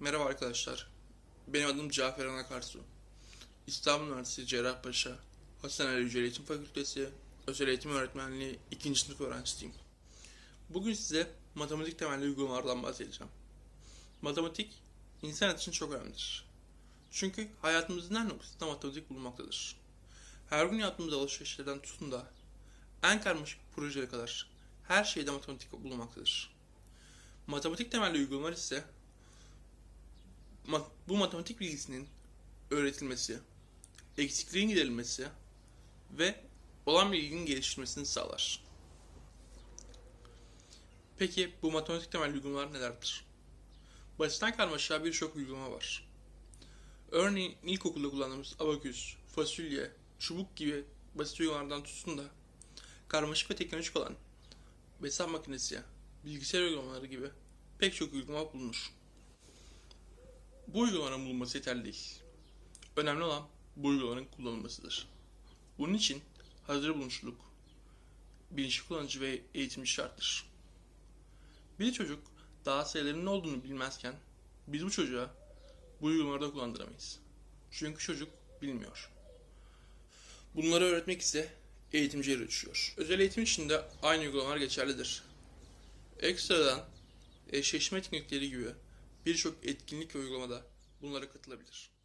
Merhaba arkadaşlar. Benim adım Cafer Anakarsu. İstanbul Üniversitesi Cerrahpaşa Hasan Ali Yücel Eğitim Fakültesi Özel Eğitim Öğretmenliği 2. sınıf öğrencisiyim. Bugün size matematik temelli uygulamalardan bahsedeceğim. Matematik insan için çok önemlidir. Çünkü hayatımızın her noktasında matematik bulunmaktadır. Her gün yaptığımız alışverişlerden tutun da en karmaşık projelere kadar her şeyde matematik bulunmaktadır. Matematik temelli uygulamalar ise bu matematik bilgisinin öğretilmesi, eksikliğin giderilmesi ve olan bilginin geliştirilmesini sağlar. Peki bu matematik temelli uygulamalar nelerdir? Basitten karmaşığa birçok uygulama var. Örneğin ilkokulda kullandığımız abaküs, fasulye, çubuk gibi basit uygulamalardan tutsun da karmaşık ve teknolojik olan hesap makinesi, bilgisayar uygulamaları gibi pek çok uygulama bulunur. Bu uygulamaların bulunması yeterli değil. Önemli olan bu uygulamaların kullanılmasıdır. Bunun için hazır bulunuşluluk, bilinçli kullanıcı ve eğitimci şarttır. Bir çocuk daha sayıların ne olduğunu bilmezken biz bu çocuğa bu uygulamaları da kullandıramayız. Çünkü çocuk bilmiyor. Bunları öğretmek ise eğitimciye düşüyor. Özel eğitim için de aynı uygulamalar geçerlidir. Ekstradan eşleşme teknikleri gibi birçok etkinlik ve uygulamada bunlara katılabilir.